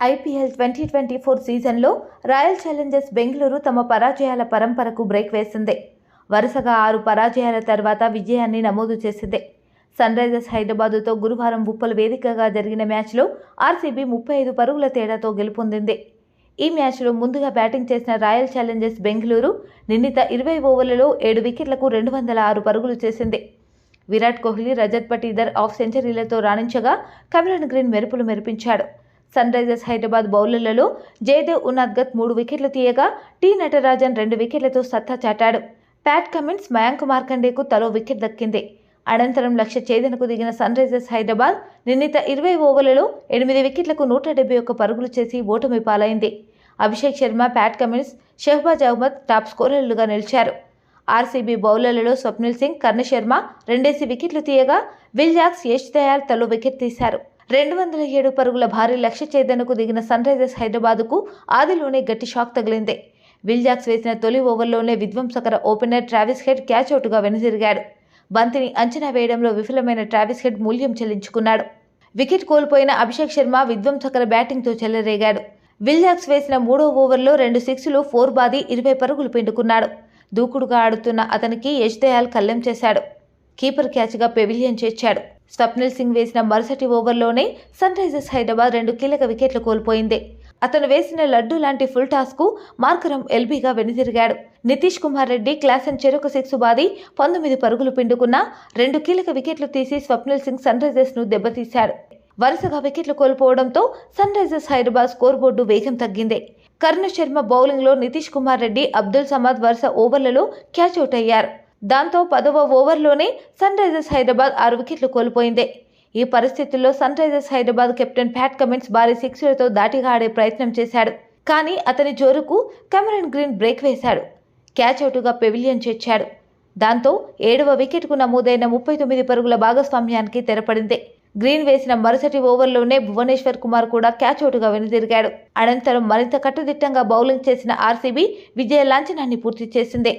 IPL twenty twenty four సీజన్లో Royal Challengers Bengaluru తమ పరాజయాల పరంపరకు బ్రేక్ వేసింది. వరుసగా ఆరు పరాజయాల తర్వాత విజయాన్ని నమోదు చేసింది. సన్ రైజర్స్ హైదరాబాదుతో గురువారం ఉప్పల వేదికగా జరిగిన మ్యాచ్లో ఆర్సీబీ ముప్పై ఐదు పరుగుల తేడాతో గెలుపొందింది. ఈ మ్యాచ్లో ముందుగా బ్యాటింగ్ చేసిన రాయల్ ఛాలెంజర్స్ బెంగళూరు నిర్ణీత ఇరవై ఓవర్లలో ఏడు వికెట్లకు రెండు వందల ఆరు పరుగులు చేసింది. విరాట్ కోహ్లీ రజత్ పటీదర్ ఆఫ్ సెంచరీలతో రాణించగా కమెరన్ గ్రీన్ మెరుపులు మెరిపించాడు. సన్ రైజర్స్ హైదరాబాద్ బౌలర్లలో జయదేవ్ ఉనాద్గత్ మూడు వికెట్లు తీయగా టి నటరాజన్ రెండు వికెట్లతో సత్తా చాటాడు. ప్యాట్ కమిన్స్ మయాంక్ మార్కండేకు తలో వికెట్ దక్కింది. అనంతరం లక్ష్య ఛేదనకు దిగిన సన్ రైజర్స్ హైదరాబాద్ నిర్ణీత ఇరవై ఓవర్లలో ఎనిమిది వికెట్లకు నూట డెబ్బై ఒక్క పరుగులు చేసి ఓటమి పాలైంది. Abhishek Sharma Pat Cummins Shahbaz Ahmed top స్కోరర్లుగా నిలిచారు. ఆర్సీబీ బౌలర్లలో స్వప్నిల్ సింగ్ కర్ణ శర్మ రెండేసి వికెట్లు తీయగా విల్జాక్స్ యష్ దయాల్ తలో వికెట్ తీశారు. రెండు వందల ఏడు పరుగుల భారీ లక్ష్య చేదనకు దిగిన సన్ రైజర్స్ హైదరాబాద్కు ఆదిలోనే గట్టి షాక్ తగిలింది. విల్జాక్స్ వేసిన తొలి ఓవర్లోనే విధ్వంసకర ఓపెనర్ ట్రావిస్ హెడ్ క్యాచ్ అవుట్గా వెనుదిరిగాడు. బంతిని అంచనా వేయడంలో విఫలమైన ట్రావిస్ హెడ్ మూల్యం చెల్లించుకున్నాడు. వికెట్ కోల్పోయిన అభిషేక్ శర్మ విధ్వంసకర బ్యాటింగ్తో చెలరేగాడు. విల్జాక్స్ వేసిన మూడో ఓవర్లో రెండు సిక్స్లు ఫోర్ బాది ఇరవై పరుగులు పిండుకున్నాడు. దూకుడుగా ఆడుతున్న అతనికి యజ్దయాల్ కళ్ళెం చేశాడు. కీపర్ క్యాచ్గా పెవిలియన్ చేర్చాడు. స్వప్నిల్ సింగ్ వేసిన మరుసటి ఓవర్లోనే సన్ రైజర్స్ హైదరాబాద్ రెండు కీలక వికెట్లు కోల్పోయింది. అతను వేసిన లడ్డు లాంటి ఫుల్ టాస్కు మార్కరం ఎల్బీగా వెనుదిరిగాడు. నితీష్ కుమార్ రెడ్డి క్లాసన్ చెరొక సిక్స్ బాది పంతొమ్మిది పరుగులు పిండుకున్న రెండు కీలక వికెట్లు తీసి స్వప్నిల్ సింగ్ సన్ రైజర్స్ను దెబ్బతీశాడు. వరుసగా వికెట్లు కోల్పోవడంతో Sun Risers Hyderabad score board వేగం తగ్గింది. కర్ణ శర్మ బౌలింగ్లో నితీష్ కుమార్ రెడ్డి అబ్దుల్ సమాద్ వరుస ఓవర్లలో క్యాచ్ అవుట్ అయ్యారు. దాంతో పదవ ఓవర్లోనే సన్ రైజర్స్ హైదరాబాద్ ఆరు వికెట్లు కోల్పోయింది. ఈ పరిస్థితుల్లో Sun Risers Hyderabad captain Pat Cummins భారీ సిక్స్లతో దాటిగా ఆడే ప్రయత్నం చేశాడు. కానీ అతని జోరుకు కెమెరన్ గ్రీన్ బ్రేక్ వేశాడు. క్యాచ్ అవుట్గా పెవిలియన్ చేర్చాడు. దాంతో ఏడవ వికెట్కు నమోదైన ముప్పై తొమ్మిది పరుగుల భాగస్వామ్యానికి తెరపడింది. గ్రీన్ వేసిన మరుసటి ఓవర్లోనే భువనేశ్వర్ కుమార్ కూడా క్యాచ్ అవుట్గా వెనుదిరిగాడు. అనంతరం మరింత కట్టుదిట్టంగా బౌలింగ్ చేసిన ఆర్సీబీ విజయ లాంఛనాన్ని పూర్తి చేసింది.